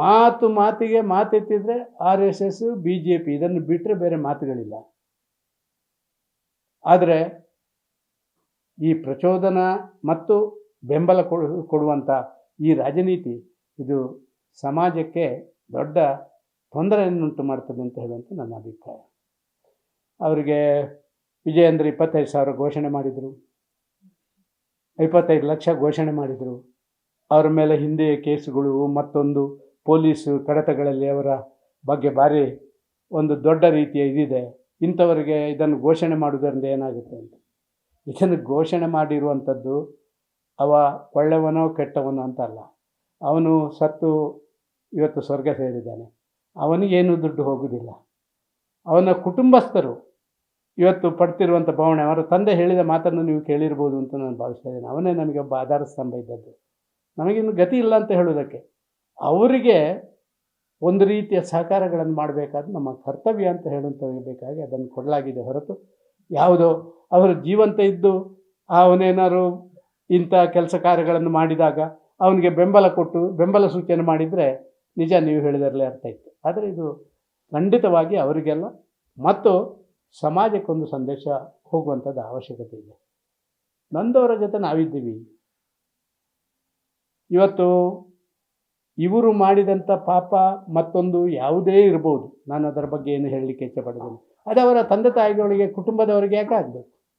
ಮಾತು ಮಾತಿಗೆ ಮಾತೆತ್ತಿದ್ರೆ R S S, B J P ಇದನ್ನು ಬಿಟ್ಟರೆ ಬೇರೆ ಮಾತುಗಳಿಲ್ಲ. ಆದರೆ ಈ ಪ್ರಚೋದನ ಮತ್ತು ಬೆಂಬಲ ಕೊಡು ಕೊಡುವಂಥ ಈ ರಾಜನೀತಿ ಇದು ಸಮಾಜಕ್ಕೆ ದೊಡ್ಡ ತೊಂದರೆಯನ್ನುಂಟು ಮಾಡ್ತದೆ ಅಂತ ಹೇಳುವಂಥ ನನ್ನ ಅಭಿಪ್ರಾಯ. ಅವರಿಗೆ ವಿಜಯೇಂದ್ರ ಇಪ್ಪತ್ತೈದು ಸಾವಿರ ಘೋಷಣೆ ಮಾಡಿದರು. ಇಪ್ಪತ್ತೈದು ಲಕ್ಷ ಘೋಷಣೆ ಮಾಡಿದರು. ಅವರ ಮೇಲೆ ಹಿಂದೆ ಕೇಸುಗಳು, ಮತ್ತೊಂದು ಪೊಲೀಸು ಕಡತಗಳಲ್ಲಿ ಅವರ ಬಗ್ಗೆ ಭಾರಿ ಒಂದು ದೊಡ್ಡ ರೀತಿಯ ಇದಿದೆ. ಇಂಥವರಿಗೆ ಇದನ್ನು ಘೋಷಣೆ ಮಾಡುವುದರಿಂದ ಏನಾಗುತ್ತೆ ಅಂತ. ಇದನ್ನು ಘೋಷಣೆ ಮಾಡಿರುವಂಥದ್ದು ಅವ ಒಳ್ಳೆಯವನೋ ಕೆಟ್ಟವನೋ ಅಂತ ಅಲ್ಲ ಅವನು ಸತ್ತು ಇವತ್ತು ಸ್ವರ್ಗ ಸೇರಿದ್ದಾನೆ. ಅವನಿಗೇನು ದುಡ್ಡು ಹೋಗುವುದಿಲ್ಲ ಅವನ ಕುಟುಂಬಸ್ಥರು ಇವತ್ತು ಪಡ್ತಿರುವಂಥ ಭಾವನೆ, ಅವರ ತಂದೆ ಹೇಳಿದ ಮಾತನ್ನು ನೀವು ಕೇಳಿರ್ಬೋದು ಅಂತ ನಾನು ಭಾವಿಸ್ತಾ ಇದ್ದೇನೆ ಅವನೇ ನಮಗೆ ಒಬ್ಬ ಆಧಾರ ಸ್ತಂಭ ಇದ್ದದ್ದು. ನಮಗಿನ್ನು ಗತಿ ಇಲ್ಲ ಅಂತ ಹೇಳೋದಕ್ಕೆ ಅವರಿಗೆ ಒಂದು ರೀತಿಯ ಸಹಕಾರಗಳನ್ನು ಮಾಡಬೇಕಾದ ನಮ್ಮ ಕರ್ತವ್ಯ ಅಂತ ಹೇಳುವಂಥಬೇಕಾಗಿ ಅದನ್ನು ಕೊಡಲಾಗಿದೆ ಹೊರತು ಯಾವುದೋ ಅವರು ಜೀವಂತ ಇದ್ದು ಅವನೇನಾದ್ರು ಇಂಥ ಕೆಲಸ ಕಾರ್ಯಗಳನ್ನು ಮಾಡಿದಾಗ ಅವನಿಗೆ ಬೆಂಬಲ ಕೊಟ್ಟು ಬೆಂಬಲ ಸೂಚನೆ ಮಾಡಿದರೆ ನಿಜ ನೀವು ಹೇಳಿದರಲ್ಲೇ ಅರ್ಥ ಇತ್ತು ಆದರೆ ಇದು ಖಂಡಿತವಾಗಿ ಅವರಿಗೆಲ್ಲ ಮತ್ತು ಸಮಾಜಕ್ಕೊಂದು ಸಂದೇಶ ಹೋಗುವಂಥದ್ದು ಅವಶ್ಯಕತೆ ಇದೆ. ನಂದವರ ಜೊತೆ ನಾವಿದ್ದೀವಿ. ಇವತ್ತು ಇವರು ಮಾಡಿದಂಥ ಪಾಪ ಮತ್ತೊಂದು ಯಾವುದೇ ಇರ್ಬೋದು. ನಾನು ಅದರ ಬಗ್ಗೆ ಏನು ಹೇಳಲಿಕ್ಕೆ ಇಷ್ಟಪಡೋದಿಲ್ಲ ಅದು ಅವರ ತಂದೆ ತಾಯಿಗಳಿಗೆ, ಕುಟುಂಬದವರಿಗೆ ಯಾಕೆ ಆಗಬೇಕು?